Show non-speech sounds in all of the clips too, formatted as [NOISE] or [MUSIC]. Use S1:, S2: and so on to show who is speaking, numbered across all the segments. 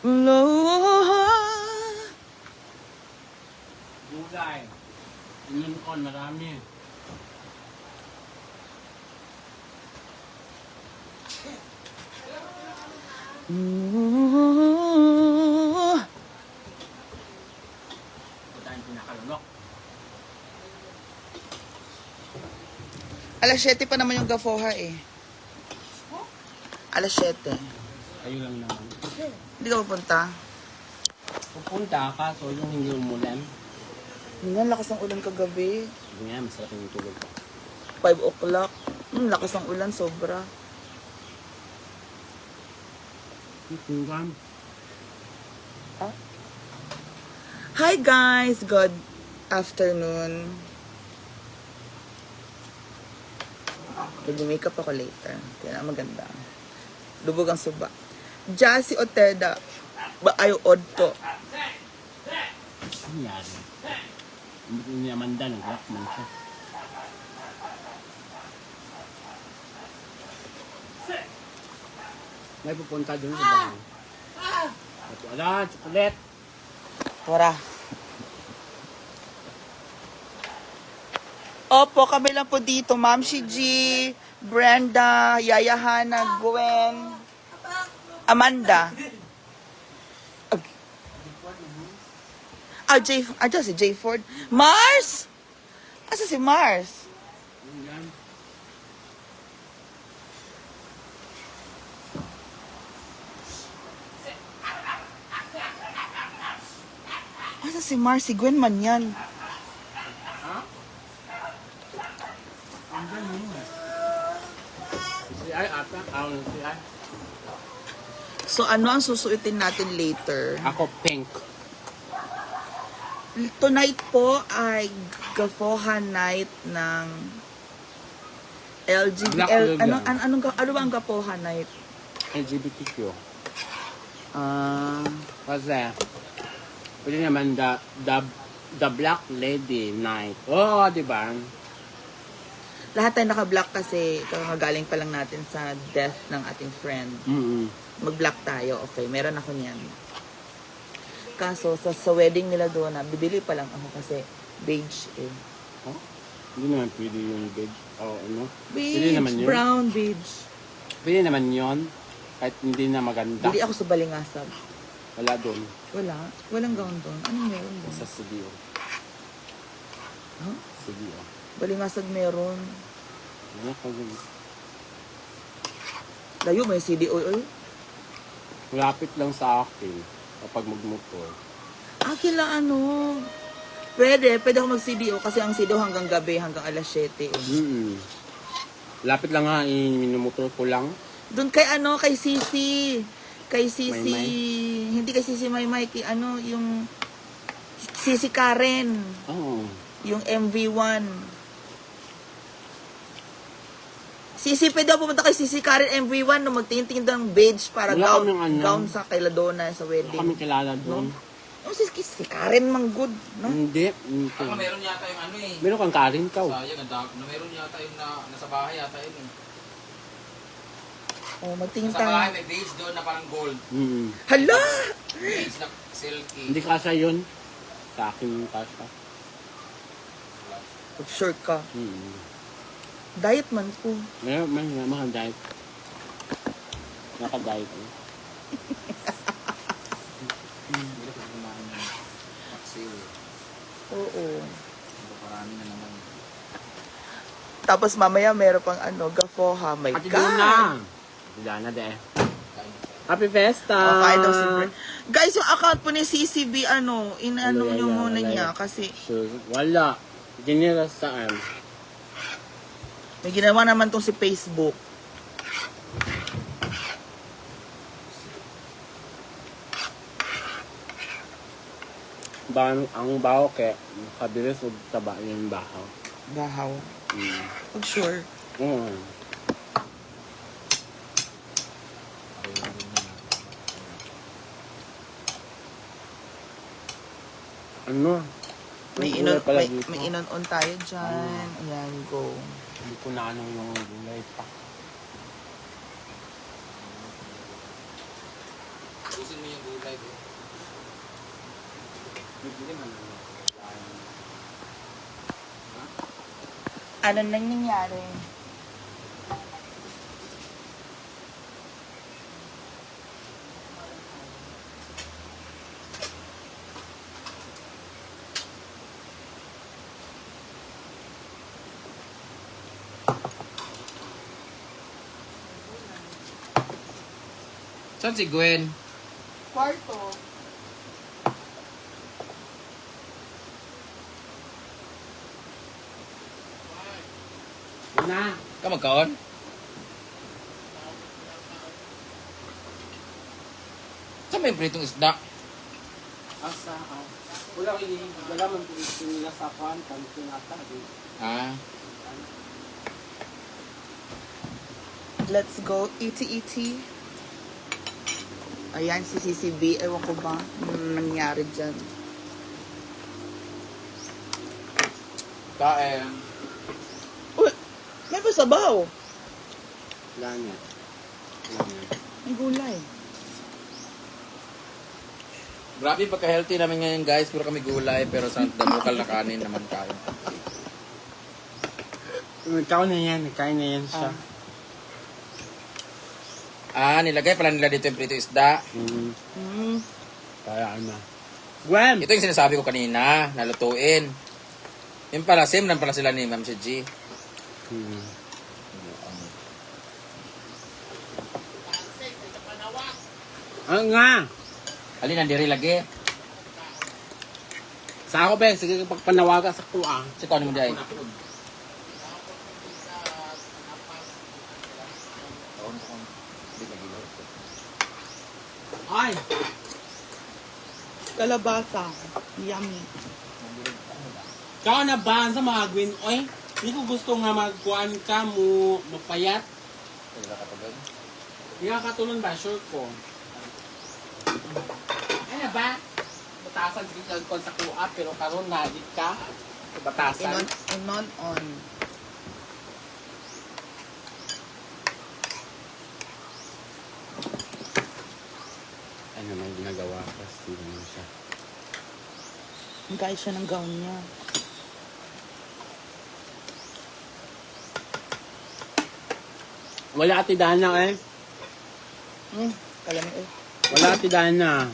S1: Lord.
S2: Gulay. Inyong on, marami.
S1: Ooh.
S2: Ito tayong pinakalunok.
S1: Alas 7 pa naman yung gafoha eh. Alas 7.
S2: Kayo lang naman.
S1: Hindi ka pupunta?
S2: Pupunta ka, so yung hindi umulan.
S1: Nga, lakas ng ulan kagabi.
S2: Hindi nga, masarap yung tulog ko.
S1: 5 o'clock. Hmm, lakas ng ulan, sobra.
S2: Tingnan.
S1: Hi guys! Good afternoon. Mag-makeup ako later. Kaya maganda. Lubog ang suba. Jassy Oteda. Ba ayo odto.
S2: Ano yari? Hindi niya Amanda, nag-rock man siya. May pupunta doon sa bahay. At wala, chocolate.
S1: Tara. Opo, kami lang po dito. Ma'am si G, Brenda, Yaya Hana, Gwen, Amanda. Ag- Ah, J, ah, si J Ford. Mars! Asa si Mars? Asa si Mars? Si Gwen man yan.
S2: Si Ay ata, si Ay.
S1: So, ano ang susuotin natin later?
S2: Ako pink.
S1: Tonight po ay gafohan night ng LGBT.
S2: Black
S1: L, ano, ano, anong, ga- ano ba ang gafohan night?
S2: LGBTQ.
S1: Ah,
S2: Kasi, pwede naman the, the, the Black Lady Night. Oo, oh, di ba?
S1: lahat tayo naka-black kasi kakagaling pa lang natin sa death ng ating friend.
S2: Mm
S1: Mag-black tayo. Okay, meron ako niyan. Kaso, sa, sa wedding nila doon, na, bibili pa lang ako kasi beige eh.
S2: Oh? Hindi naman pwede yung beige. O ano?
S1: Beige,
S2: Pwede naman yun.
S1: brown beige.
S2: Pwede naman yun. Kahit hindi na maganda.
S1: Bili ako sa Balingasab.
S2: Wala doon.
S1: Wala. Walang gown doon. Anong meron doon?
S2: Sa CDO.
S1: Huh?
S2: CDO.
S1: Balingasag meron.
S2: Ano ka?
S1: Layo, may CDO. Oy.
S2: Lapit lang sa akin kapag magmotor.
S1: Akin lang ano. Pwede, pwede ako mag-CDO kasi ang CDO hanggang gabi, hanggang alas 7. Eh.
S2: Mm Lapit lang nga, minimotor ko lang.
S1: Doon kay ano, kay Sisi. Kay Sisi,
S2: Maymay?
S1: hindi kay Sisi Maymay, kay ano, yung Sisi Karen.
S2: Oo.
S1: Yung MV1. Sisi, pwede ako pumunta kay Sisi Karen MV1 no doon ng beige para
S2: Wala
S1: gown,
S2: kaming ano.
S1: gown sa kay Ladona sa
S2: Wala
S1: wedding.
S2: kami kilala doon.
S1: Yung si, si Karen mang good, no?
S2: Hindi. hindi.
S3: Ako meron yata yung ano eh.
S2: Meron kang karin ka.
S3: Sayang, ang dami. Na meron yata yung na, nasa bahay yata yun eh.
S1: Oh, magtingin
S3: Nasa bahay
S1: tayo.
S3: may beige doon na parang gold.
S2: Mm
S1: Hala!
S3: Beige na silky.
S2: Hindi kasha yun. Sa akin yung kasha.
S1: Sure ka.
S2: Mm
S1: Diet man ko.
S2: Meron, may mga diet. Naka-diet. eh.
S3: Hindi ko kumain ng paksiw eh.
S1: Oo.
S3: Parami na naman.
S1: Tapos mamaya meron pang ano, gafoha. My
S2: Ate
S1: God!
S2: Donna. Ate Donna de. Happy Festa!
S1: Oh, kahit daw si Brent. Guys, yung account po ni CCB, ano, inano
S2: Wala
S1: nyo
S2: yan,
S1: muna
S2: wala
S1: niya
S2: yan.
S1: kasi
S2: Sure. Wala. Ginira saan?
S1: May ginawa naman tong si Facebook.
S2: Bang, ang baho kay kabilis o taba yung baho.
S1: Bahaw.
S2: Mm.
S1: Pag sure.
S2: Mm. Ano?
S1: May inon, may, may inon-on tayo dyan. Ayan, go.
S2: Hindi ko na ano yung gulay pa.
S3: Ubusin mo yung gulay ko.
S2: Lang.
S1: Ano nang nangyari?
S3: Saan si Gwen?
S1: Kwarto.
S2: Na.
S3: Ka magkaon? Saan may pritong isda?
S2: Asa ka. Wala ko yung wala man ko ito nila sa kwan. Kanto nata.
S3: Ah.
S1: Let's go. Iti-iti. Ayan, si CCB. Ewan ko ba nangyari dyan.
S3: Kain.
S1: Uy! May pasabaw.
S2: Wala niya.
S1: May gulay.
S3: Grabe pagka-healthy namin ngayon guys. Puro kami gulay pero sa damukal na kanin naman kain.
S2: Ikaw na yan. Kain na yan siya.
S3: Ah, nilagay pala nila dito yung prito isda.
S2: Mm.
S1: Mm.
S2: Kaya ano. Gwen!
S3: Ito yung sinasabi ko kanina, nalutuin. Yung pala, same lang pala sila ni Ma'am si G.
S2: Mm. Ah nga!
S3: Alin, nandiri lagi.
S2: Sa ako, Ben. Sige, pagpanawaga sa kuha.
S3: Si Kwan mo dahil.
S2: Ay!
S1: Kalabasa. Yummy.
S2: Ikaw na ba sa mga Gwen? Oy, hindi ko gusto nga magkuhan ka mo mapayat. Hindi ka katulong ba? Sure ko. Ano ba? Batasan sige ka kon sa kuha pero karon na di ka. Batasan.
S1: Inon, inon on.
S2: Ano man ginagawa kasi naman siya.
S1: Ang guys siya ng gown niya.
S2: Wala ati Dana eh.
S1: Hmm. Kalamig eh.
S2: Wala ati Dana.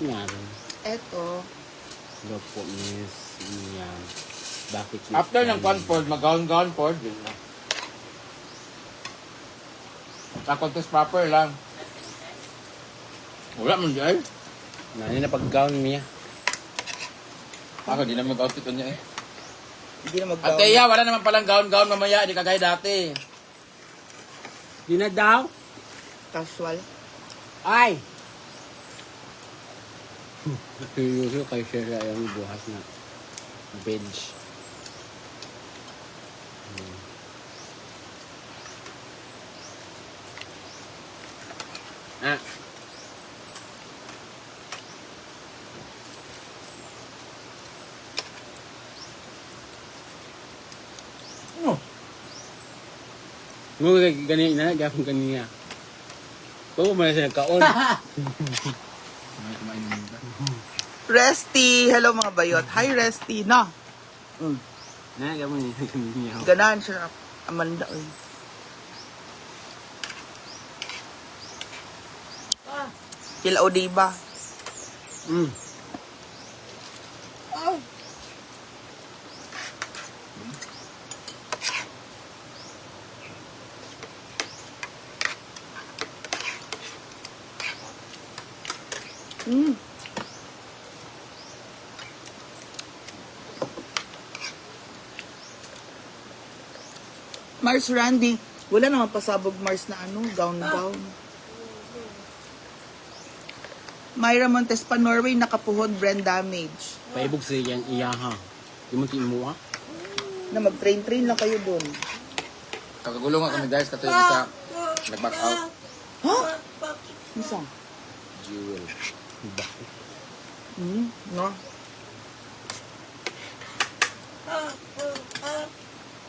S2: Nangyari.
S1: Eto.
S2: Hello po, Miss Mia. Bakit Miss
S3: After ng Ford, mag-gown-gown Ford, yun na. Sa-contest proper lang. Wala man dyan.
S2: Nani na pag-gown niya.
S3: Ako, di na mag-outfit niya eh.
S1: Hindi na mag-gown.
S3: Ate Iya, wala naman palang gown-gown mamaya, di kagaya dati.
S2: Di na daw?
S1: Casual.
S2: Ay! Seryoso kay Sherry yung buhas na bench. Ah,
S3: Ano?
S2: mo gani na gapon kaniya. Ko mo siya kaon. [LAUGHS]
S1: Resty! Hello mga bayot. Hi Resty. Na. Mm.
S2: Na gapon niya kaniya.
S1: Ganahan siya. Amanda. Uy. Kila o diba?
S2: Mm.
S1: Mm. Mars Randy, wala naman pasabog Mars na ano, gown-gown. Myra Montes pa Norway nakapuhod brand damage.
S2: Paibog sa yan iya ha. Di mo timuha.
S1: Na mag-train-train lang kayo dun.
S3: Kagagulong nga kami guys, katuloy isa. Nag-back out.
S1: Ha? Isa?
S3: Jewel.
S2: Bakit?
S1: Hmm, no?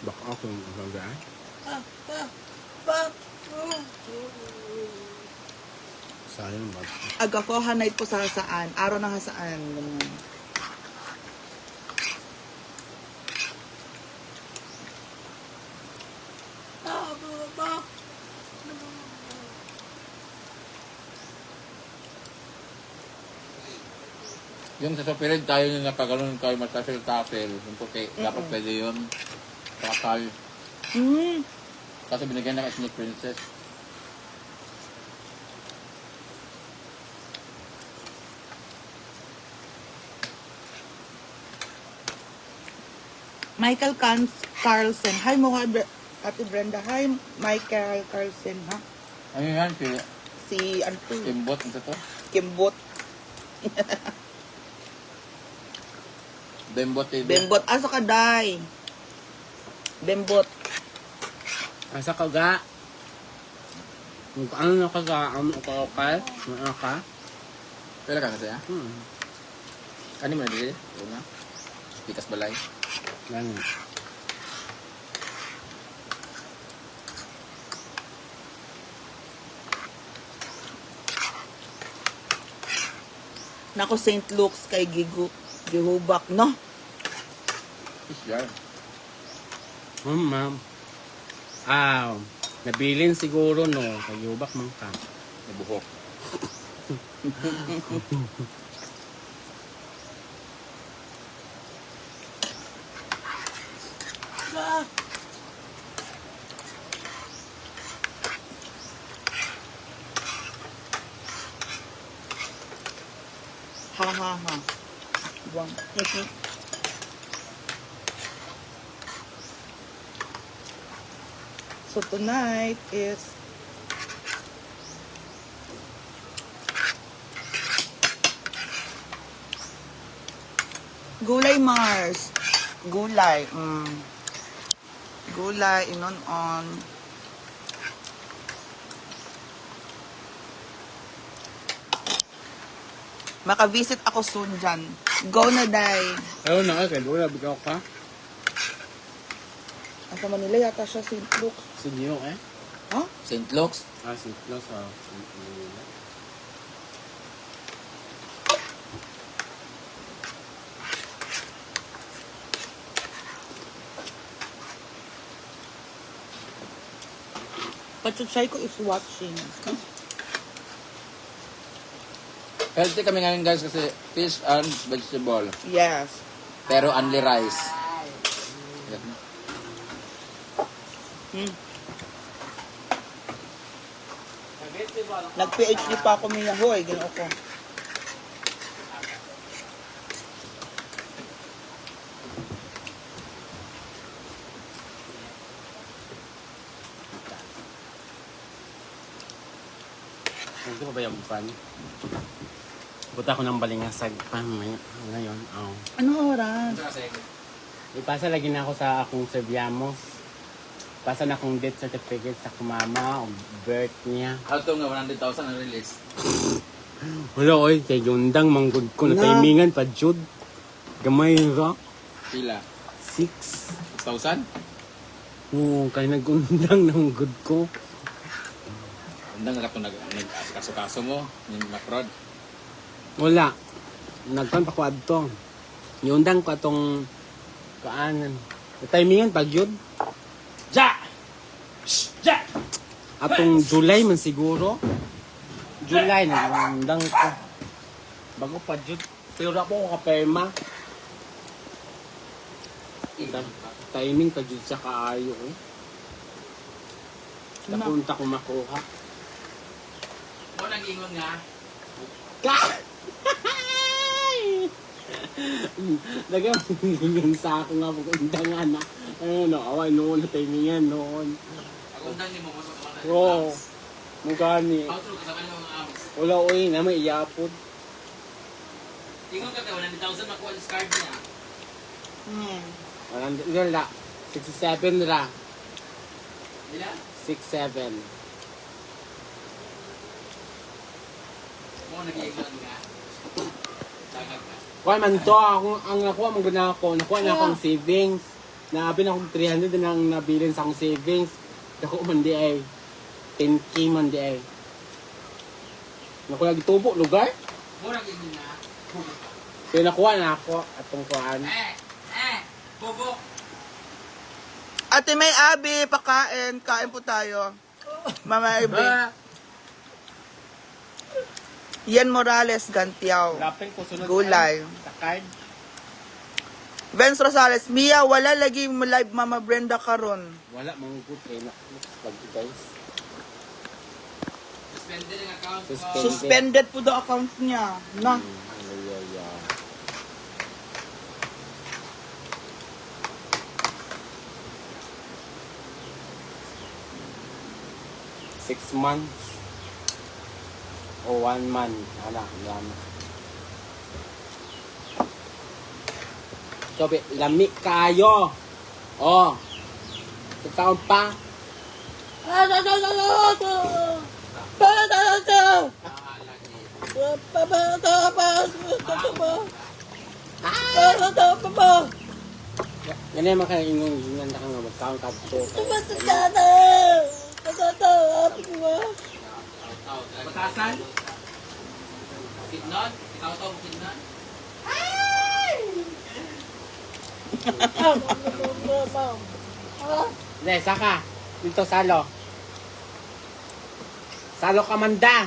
S2: Baka ako yung umaga. Sayang ba?
S1: Aga ko, hanay po sa saan. Araw na hasaan. Ganun.
S3: Yung sa Sopirid, tayo yung nakagano'n kayo magkasel-tasel. Yung puti, dapat pwede yun. Kakal.
S1: Mm.
S3: Kaso binigyan na kay Snake Princess.
S1: Michael Carlson. Hi mo ka, Bre- Ate Brenda. Hi, Michael Carlson, ha?
S3: Ano yan? Si
S1: Si, ano to?
S3: Kimbot, ito to?
S1: Kimbot. [LAUGHS]
S3: Bembot TV.
S1: Bembot. Asa ka, Day? Bembot.
S2: Asa ka ga? Ano na ka ga? Ano ka ka? Ano ka?
S3: Pwede ka kasi ha?
S2: Hmm.
S3: Kani mo na dili? Oo na. Pikas balay.
S2: Ganun.
S1: Nako, St. Luke's kay Gigu. Gihubak, no?
S3: Jar.
S2: Hmm, ma'am. Ah, nabilin siguro no. Kayubak man ka.
S3: Nabuhok. [LAUGHS]
S1: Ha, ha, ha. Buwang. so tonight is Gulay Mars. Gulay. Mm. Gulay, inon on. Maka-visit ako soon dyan. Go na, Day.
S2: Ayun na, kay Lola, bigaw ka.
S1: Ang sa Manila yata siya St. Luke.
S2: Si Gio eh.
S1: Ha?
S3: St. Luke's.
S2: Ah, si Klaus ah. Si Lola.
S1: Pachuchay ko is watching.
S3: Healthy kami ngayon guys kasi fish and vegetable.
S1: Yes.
S3: Pero only rice.
S1: Hmm. Nag-PhD pa ako niya, hoy. Ginoo ko.
S2: Hindi pa ba yung pan? Buta ko ng balingasag pa may- ngayon. Oh.
S1: Anong oras?
S2: Ipasa lagi na ako sa akong Serviamos. Pasa na akong death certificate sa kumama o birth niya.
S3: How to nga 100,000 ang release? [LAUGHS]
S2: Wala oy, kay Yundang manggod ko na
S1: Na.
S2: timingan pa jud. Gamay ra.
S3: Pila?
S2: Six.
S3: 6,000?
S2: Oo, kay nagundang [LAUGHS] ng good ko.
S3: Andang nga ito nag, nag kaso-kaso mo. Yung macrod.
S2: Wala. Nagpan pa ko adto. Yundang ko atong kaanan. Timingan pag yun.
S3: Ja! Ja!
S2: Atong July man siguro. July na nandang ko. Bago pa jud. Pero ako ko kaperma. Ta- Timing pa jud sa kaayo eh. Napunta ko makuha.
S3: Mo nag-ingon nga.
S2: Ka! [LAUGHS] Dagang yung sa ako nga pagundangan na. Ano, no, away noon na timingan noon.
S3: Ang undang ni mo mo sa mga
S2: Oo. Mugani.
S3: True kasama niyo mga ams.
S2: Wala oy na may iyapod.
S3: Ingon ka ka 100,000 makuha yung card niya.
S1: Hmm.
S2: Walang wala. 67 ra.
S3: Bila?
S2: 67.
S3: Mo nag-iingon nga. Dagag ka.
S2: Kuha man to, ako, ang nakuha mong guna ako, nakuha na akong savings. Naabi na akong 300 na ang nabilin sa akong savings. Nakuha man di ay. 10k man di ay. Nakuha gitubo lugar.
S4: Murag yun na.
S2: Kaya nakuha na ako atong kuhaan.
S4: Eh, eh, bubok.
S1: Ate May Abi, pakain. Kain po tayo. Mama Abi. Ian Morales, Gantiao. Gulay.
S2: Sa card.
S1: Vince Rosales, Mia, wala lagi mo live Mama Brenda karon.
S2: Wala mga good kay na. Guys.
S4: Suspended ang account ko.
S2: Suspended.
S1: Suspended po the account niya. Na.
S2: Ay, ay, ay. Six months o one month. Ala, yan. Sabi, lami kayo. Oh. Ikaw pa. Ganyan man kayo ingong ingan na kang magkaon ka to.
S4: Batasan? Sidnon? Ikaw to, sidnon? [LAUGHS]
S2: Hindi, saka. Dito, salo. Salo ka manda.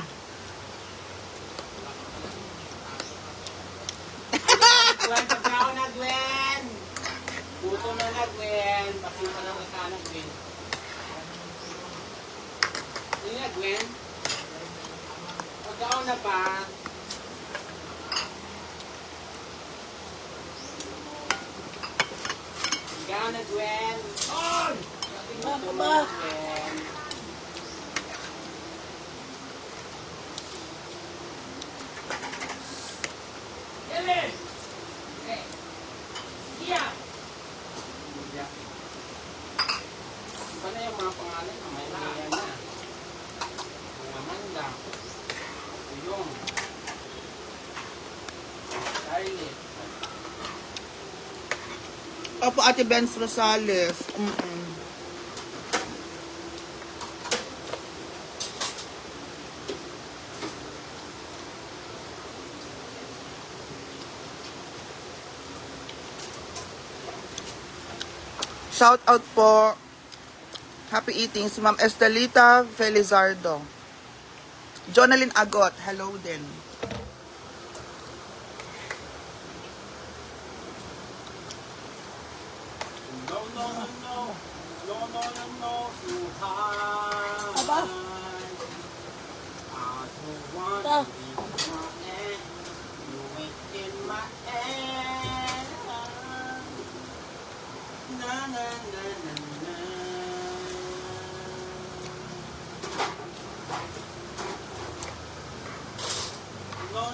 S2: Gwen, pagkao na, Gwen. Puto na na, Gwen. Pasita na ng kanan, Gwen. Hindi na, Gwen. Pagkao na pa. Pagkao na, Gwen. Na na, Gwen. Iba na yung mga pangalan na may nalayan na. Mga Amanda. Uyong. Scarlett.
S1: Opo, Ate Vince Rosales. Mm-mm. Shout out po. Happy eating si Ma'am Estelita Felizardo. Jonalyn Agot, hello din.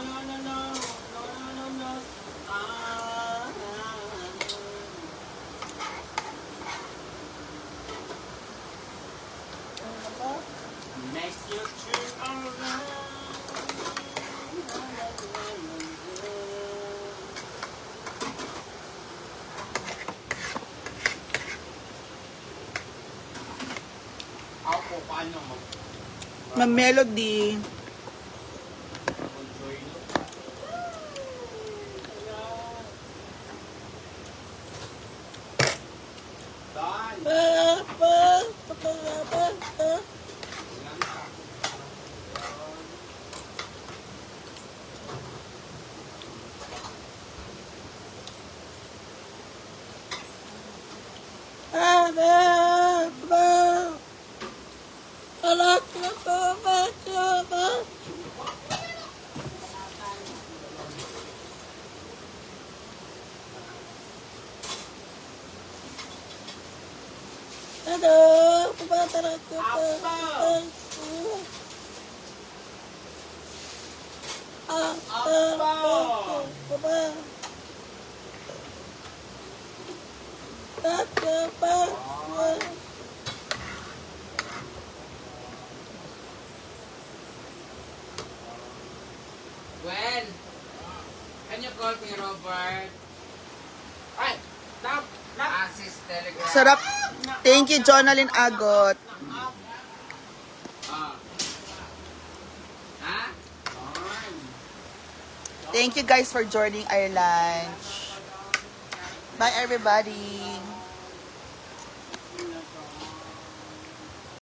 S2: No, no, no, no. No, no, no. Ah, Make you true Ako, paano mo?
S1: Ma'am Melody.
S2: Done.
S1: Ah,
S2: Hello! Pumatara ko pa. Ah, ah, Papa. Tata pa.
S3: Gwen, can you call me Robert?
S5: Ay! Tap!
S3: Assist Telegram.
S2: Sarap. Thank you, Jonalyn Agot.
S3: Ha?
S2: Thank you guys for joining our lunch. Bye, everybody.